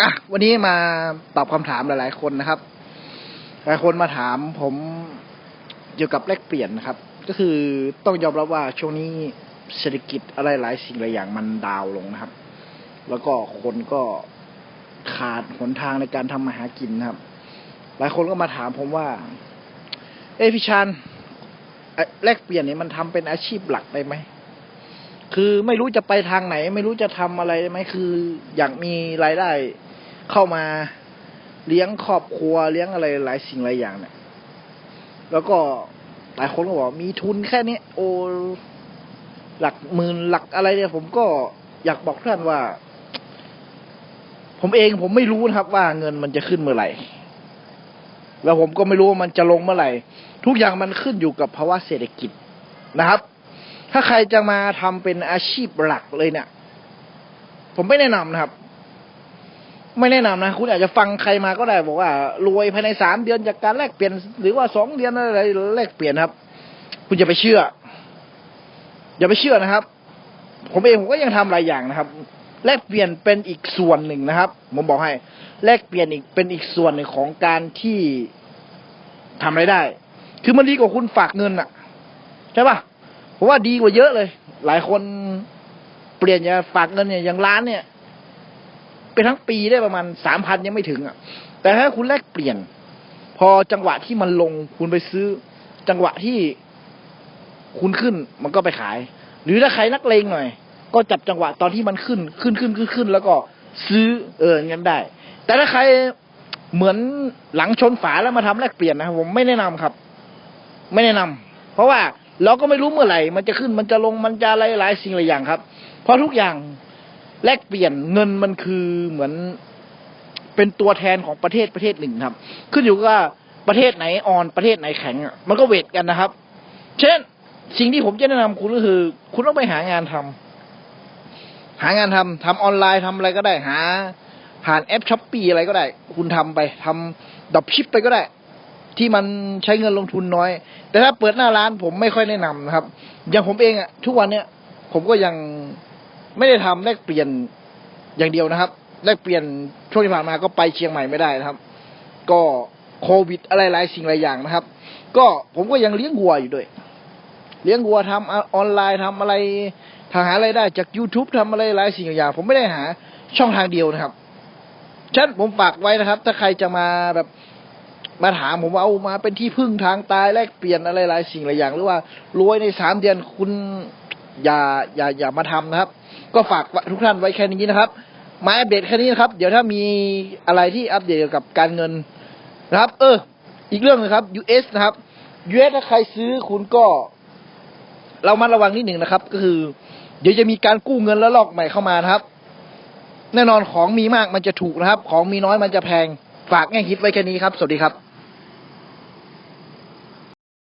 อะวันนี้มาตอบคำถามหลาย ๆ คนนะครับ หลายคนมาถามผมเกี่ยวกับแลกเปลี่ยนนะครับ ก็คือต้องยอมรับว่าช่วงนี้เศรษฐกิจอะไรหลายสิ่งหลายอย่างมันดาวลงนะครับ แล้วก็คนก็ขาดหนทางในการทำมาหากินนะครับ หลายคนก็มาถามผมว่า เอ้พี่ชานเอ่อแลกเปลี่ยนเนี่ยมันทำเป็นอาชีพหลักได้ไหม คือไม่รู้จะไปทางไหน ไม่รู้จะทำอะไรได้ไหมคืออยากมีรายได้เข้ามาเลี้ยงครอบครัวเลี้ยงอะไรหลายสิ่งหลายอย่างเนี่ย แล้วก็หลายคนก็บอกมีทุนแค่นี้โอหลักหมื่นหลักอะไรเนี่ย ผมก็อยากบอกท่านว่า ผมเองผมไม่รู้นะครับ ว่าเงินมันจะขึ้นเมื่อไหร่ แล้วผมก็ไม่รู้ว่ามันจะลงเมื่อไหร่ ทุกอย่างมันขึ้นอยู่กับภาวะเศรษฐกิจนะครับ ถ้าใครจะมาทำเป็นอาชีพหลักเลยเนี่ย ผมไม่แนะนำนะครับ ไม่แนะนำนะ คุณอาจจะฟังใครมาก็ได้ บอกว่า รวยภายในสามเดือนจากการแลกเปลี่ยน หรือว่าสองเดือนอะไรแลกเปลี่ยนครับ คุณอย่าไปเชื่อ อย่าไปเชื่อนะครับ ผมเองผมก็ยังทำหลายอย่างนะครับ แลกเปลี่ยนเป็นอีกส่วนหนึ่งนะครับ ผมบอกให้ แลกเปลี่ยนอีกเป็นอีกส่วนหนึ่งของการที่ทำไรายได้ คือมันดีกว่าคุณฝากเงินอะใช่ป่ะ ผมว่าดีกว่าเยอะเลย หลายคนเปลี่ยนจะฝากเงินเนี่ยอย่างล้านเนี่ยเป็นทั้งปีได้ประมาณสามพันยังไม่ถึงอะ แต่ถ้าคุณแลกเปลี่ยน พอจังหวะที่มันลงคุณไปซื้อ จังหวะที่คุณขึ้นมันก็ไปขาย หรือถ้าใครนักเลงหน่อย ก็จับจังหวะตอนที่มันขึ้นขึ้นขึ้นขึ้นขึ้น แล้วก็ซื้อเออเงินได้ แต่ถ้าใครเหมือนหลังชนฝาแล้วมาทำแลกเปลี่ยนนะผมไม่แนะนำครับ ไม่แนะนำเพราะว่า เราก็ไม่รู้เมื่อไหร่ มันจะขึ้นมันจะลงมันจะอะไรหลายสิ่งหลายอย่างครับ เพราะทุกอย่างแลกเปลี่ยนเงินมันคือเหมือนเป็นตัวแทนของประเทศประเทศหนึ่งครับ ขึ้นอยู่กับว่าประเทศไหนอ่อนประเทศไหนแข็งมันก็เวทกันนะครับ เช่นสิ่งที่ผมจะแนะนำคุณก็คือ คุณต้องไปหางานทำหางานทำทำออนไลน์ทำอะไรก็ได้หา ผ่านแอปช้อปปี้อะไรก็ได้ คุณทำไปทำดรอปชิปไปก็ได้ ที่มันใช้เงินลงทุนน้อย แต่ถ้าเปิดหน้าร้านผมไม่ค่อยแนะนำนะครับ อย่างผมเองอะทุกวันเนี้ยผมก็ยังไม่ได้ทำแลกเปลี่ยนอย่างเดียวนะครับแลกเปลี่ยนช่วงที่ผ่านมาก็ไปเชียงใหม่ไม่ได้นะครับ ก็โควิดอะไรหลายสิ่งหลายอย่างนะครับ ก็ผมก็ยังเลี้ยงวัวอยู่ด้วย เลี้ยงวัวทำออนไลน์ทำอะไรทางหาอะไรได้จาก YouTube ทำอะไรหลายสิ่งหลายอย่าง ผมไม่ได้หาช่องทางเดียวนะครับฉะนั้นผมฝากไว้นะครับ ถ้าใครจะมาแบบ มาถามผมว่าเอามาเป็นที่พึ่งทางตายแลกเปลี่ยนอะไรหลายสิ่งหลายอย่าง หรือว่ารวยในสามเดือนคุณอย่าอย่าอย่ามาทำนะครับ ก็ฝากทุกท่านไว้แค่นี้นะครับมาอัปเดตแค่นี้นะครับ เดี๋ยวถ้ามีอะไรที่อัปเดตเกี่ยวกับการเงินนะครับ เออ อีกเรื่องนึงครับ US นะครับ US ถ้าใครซื้อคุณก็ เรามาระวังนิดหนึ่งนะครับ ก็คือ เดี๋ยวจะมีการกู้เงินแล้วลอกใหม่เข้ามานะครับ แน่นอนของมีมากมันจะถูกนะครับ ของมีน้อยมันจะแพง ฝากแง่คิดไว้แค่นี้ครับ สวัสดีครับ